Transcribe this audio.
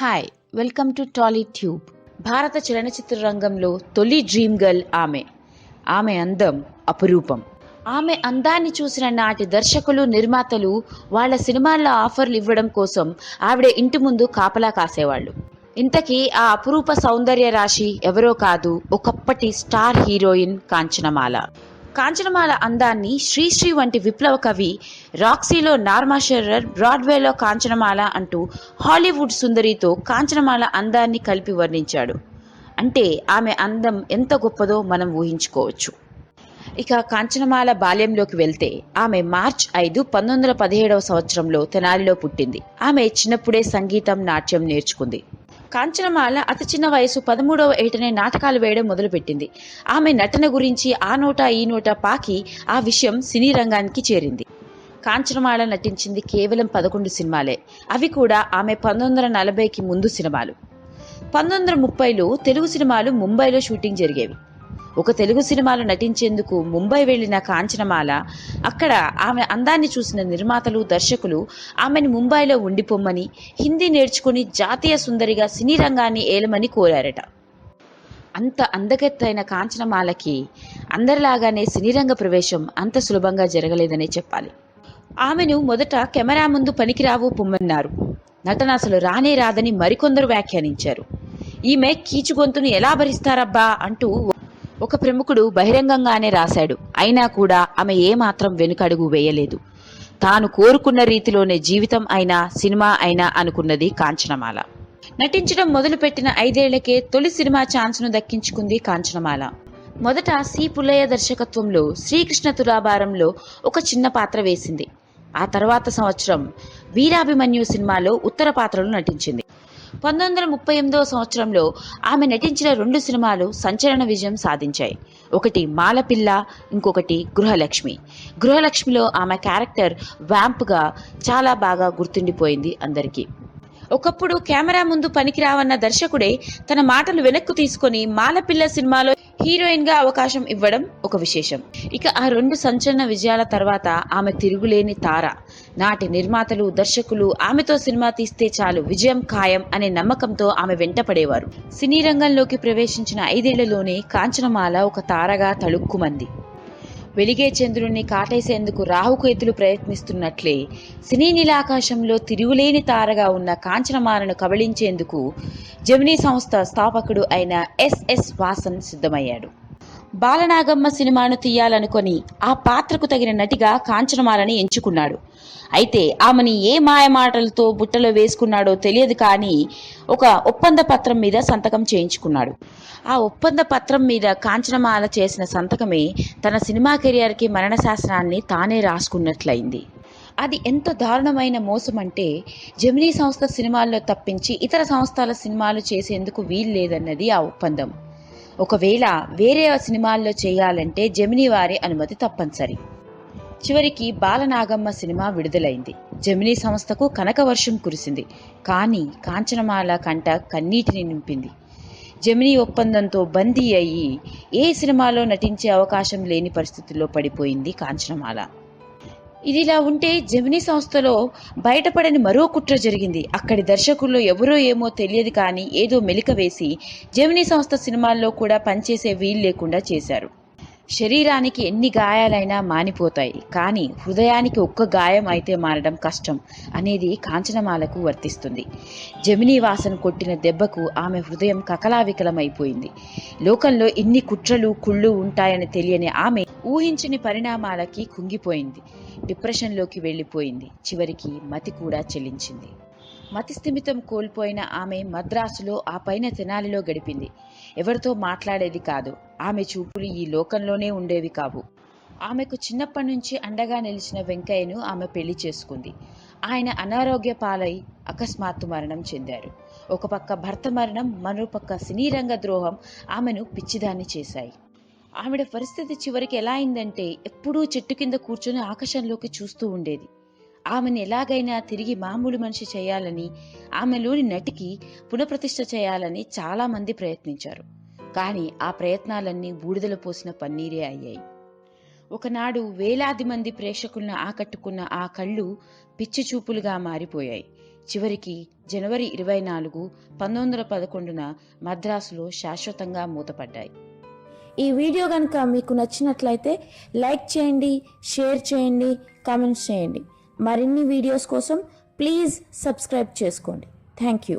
Hi welcome to Tolly Tube భారత చలనచిత్ర రంగంలో తొలి డ్రీమ్ గర్ల్ ఆమె. ఆమె అందం అపురూపం. ఆమె అందాన్ని చూసిన నాటి దర్శకులు నిర్మాతలు వాళ్ళ సినిమాల్లో ఆఫర్లు ఇవ్వడం కోసం ఆవిడ ఇంటి ముందు కాపలా కాసేవాళ్ళు. ఇంతకీ ఆ అపురూప సౌందర్య రాశి ఎవరో కాదు ఒకప్పటి స్టార్ హీరోయిన్ కాంచనమాల. కాంచనమాల అందాన్ని శ్రీశ్రీ వంటి విప్లవ కవి రాక్సీలో నార్మాషర్రర్ బ్రాడ్వేలో కాంచనమాల అంటూ హాలీవుడ్ సుందరితో కాంచనమాల అందాన్ని కలిపి వర్ణించాడు. అంటే ఆమె అందం ఎంత గొప్పదో మనం ఊహించుకోవచ్చు. ఇక కాంచనమాల బాల్యంలోకి వెళ్తే ఆమె మార్చ్ ఐదు పంతొమ్మిది వందల పదిహేడవ సంవత్సరంలో తెనాలిలో పుట్టింది. ఆమె చిన్నప్పుడే సంగీతం నాట్యం నేర్చుకుంది. కాంచనమాల అతి చిన్న వయసు పదమూడవ ఏటనే నాటకాలు వేయడం మొదలుపెట్టింది. ఆమె నటన గురించి ఆ నోట ఈ నోట పాకి ఆ విషయం సినీ రంగానికి చేరింది. కాంచనమాల నటించింది కేవలం పదకొండు సినిమాలే. అవి కూడా ఆమె పంతొమ్మిది వందల నలభైకి ముందు సినిమాలు. పంతొమ్మిది వందల ముప్పైలో తెలుగు సినిమాలు ముంబైలో షూటింగ్ జరిగేవి. ఒక తెలుగు సినిమాలో నటించేందుకు ముంబై వెళ్ళిన కాంచనమాల అక్కడ ఆమె అందాన్ని చూసిన నిర్మాతలు దర్శకులు ఆమెను ముంబైలో ఉండిపోమ్మని హిందీ నేర్చుకుని జాతీయ సుందరిగా సినీ రంగాన్ని ఏలమని కోరారట. అంత అందగత్తైన కాంచనమాలకి అందరిలాగానే సినీరంగ ప్రవేశం అంత సులభంగా జరగలేదనే చెప్పాలి. ఆమెను మొదట కెమెరా ముందు పనికిరావు పొమ్మన్నారు. నటన అసలు రానే రాదని మరికొందరు వ్యాఖ్యానించారు. ఈమె కీచుగొంతును ఎలా భరిస్తారబ్బా అంటూ ఒక ప్రముఖుడు బహిరంగంగానే రాశాడు. అయినా కూడా ఆమె ఏమాత్రం వెనుకడుగు వేయలేదు. తాను కోరుకున్న రీతిలోనే జీవితం అయినా సినిమా అయినా అనుకున్నది కాంచనమాల. నటించడం మొదలుపెట్టిన ఐదేళ్ళకే తొలి సినిమా ఛాన్స్ను దక్కించుకుంది కాంచనమాల. మొదట సి. పుల్లయ్య దర్శకత్వంలో శ్రీకృష్ణ తులాభారంలో ఒక చిన్న పాత్ర వేసింది. ఆ తర్వాత సంవత్సరం వీరాభిమన్యు సినిమాలో ఉత్తర పాత్రలు నటించింది. పంతొమ్మిది వందల ముప్పై ఎనిమిదవ సంవత్సరంలో ఆమె నటించిన రెండు సినిమాలు సంచలన విజయం సాధించాయి. ఒకటి మాలపిల్ల ఇంకొకటి గృహలక్ష్మి. గృహలక్ష్మిలో ఆమె క్యారెక్టర్ వ్యాంప్గా చాలా బాగా గుర్తుండిపోయింది అందరికీ. ఒకప్పుడు కెమెరా ముందు పనికిరావన్న దర్శకుడే తన మాటలు వెనక్కు తీసుకొని మాలపిల్ల సినిమాలో హీరోయిన్గా అవకాశం ఇవ్వడం ఒక విశేషం. ఇక ఆ రెండు సంచలన విజయాల తర్వాత ఆమె తిరుగులేని తార. నాటి నిర్మాతలు దర్శకులు ఆమెతో సినిమా తీస్తే చాలు విజయం ఖాయం అనే నమ్మకంతో ఆమె వెంటపడేవారు సినీ రంగంలోకి ప్రవేశించిన ఐదేళ్ళలోనే కాంచనమాల ఒక తారగా తళుక్కుమంది. వెలిగే చంద్రుణ్ణి కాటేసేందుకు రాహుకు ఎదులు ప్రయత్నిస్తున్నట్లే. సినీ నీలాకాశంలో తిరుగులేని తారగా ఉన్న కాంచనమాలను కబళించేందుకు జమినీ సంస్థ స్థాపకుడు అయిన ఎస్ఎస్ వాసన్ సిద్ధమయ్యాడు. బాలనాగమ్మ సినిమాను తీయాలనుకొని ఆ పాత్రకు తగిన నటిగా కాంచనమాలని ఎంచుకున్నాడు. అయితే ఆమెని ఏ మాయమాటలతో బుట్టలో వేసుకున్నాడో తెలియదు కానీ ఒక ఒప్పంద పత్రం మీద సంతకం చేయించుకున్నాడు. ఆ ఒప్పంద పత్రం మీద కాంచనమాల చేసిన సంతకమే తన సినిమా కెరియర్కి మరణ శాసనాన్ని తానే రాసుకున్నట్లయింది. అది ఎంత దారుణమైన మోసం అంటే జమినీ సంస్థ సినిమాల్లో తప్పించి ఇతర సంస్థల సినిమాలు చేసేందుకు వీలు లేదన్నది ఆ ఒప్పందం. ఒకవేళ వేరే సినిమాల్లో చేయాలంటే జమినీ వారి అనుమతి తప్పనిసరి. చివరికి బాలనాగమ్మ సినిమా విడుదలైంది. జమినీ సంస్థకు కనక వర్షం కురిసింది. కానీ కాంచనమాల కంట కన్నీటిని నింపింది. జమినీ ఒప్పందంతో బందీ అయ్యి ఏ సినిమాలో నటించే అవకాశం లేని పరిస్థితుల్లో పడిపోయింది కాంచనమాల. ఇదిలా ఉంటే జమినీ సంస్థలో బయటపడని మరో కుట్ర జరిగింది. అక్కడి దర్శకుల్లో ఎవరో ఏమో తెలియదు కానీ ఏదో మెలిక వేసి జమినీ సంస్థ సినిమాల్లో కూడా పనిచేసే వీలు లేకుండా చేశారు. శరీరానికి ఎన్ని గాయాలైనా మానిపోతాయి కానీ హృదయానికి ఒక్క గాయం అయితే మారడం కష్టం అనేది కాంచనమాలకు వర్తిస్తుంది. జమినీ వాసన కొట్టిన దెబ్బకు ఆమె హృదయం కకలావికలమైపోయింది. లోకంలో ఇన్ని కుట్రలు కుళ్ళు ఉంటాయని తెలియని ఆమె ఊహించని పరిణామాలకి కుంగిపోయింది. డిప్రెషన్లోకి వెళ్ళిపోయింది. చివరికి మతి కూడా చెల్లించింది. మతిస్థిమితం కోల్పోయిన ఆమె మద్రాసులో ఆ పైన తెనాలిలో గడిపింది. ఎవరితో మాట్లాడేది కాదు. ఆమె చూపులు ఈ లోకంలోనే ఉండేవి కావు. ఆమెకు చిన్నప్పటి నుంచి అండగా నిలిచిన వెంకయ్యను ఆమె పెళ్ళి చేసుకుంది. ఆయన అనారోగ్య పాలై అకస్మాత్తు మరణం చెందారు. ఒక పక్క భర్త మరణం మరోపక్క సినీ రంగ ద్రోహం ఆమెను పిచ్చిదాన్ని చేశాయి. ఆవిడ పరిస్థితి చివరికి ఎలా అయిందంటే ఎప్పుడూ చెట్టు కింద కూర్చొని ఆకాశంలోకి చూస్తూ ఉండేది. ఆమెను ఎలాగైనా తిరిగి మామూలు మనిషి చేయాలని ఆమెలోని నటికి పునఃప్రతిష్ఠ చేయాలని చాలామంది ప్రయత్నించారు. కానీ ఆ ప్రయత్నాలన్నీ బూడిదలు పోసిన పన్నీరే అయ్యాయి. ఒకనాడు వేలాది మంది ప్రేక్షకులను ఆకట్టుకున్న ఆ కళ్ళు పిచ్చి చూపులుగా మారిపోయాయి. చివరికి జనవరి ఇరవై నాలుగు పంతొమ్మిది వందల పదకొండున మద్రాసులో శాశ్వతంగా మూతపడ్డాయి. ఈ వీడియో కనుక మీకు నచ్చినట్లయితే లైక్ చేయండి షేర్ చేయండి కామెంట్స్ చేయండి. మరిన్ని వీడియోస్ కోసం ప్లీజ్ సబ్స్క్రైబ్ చేసుకోండి. Thank you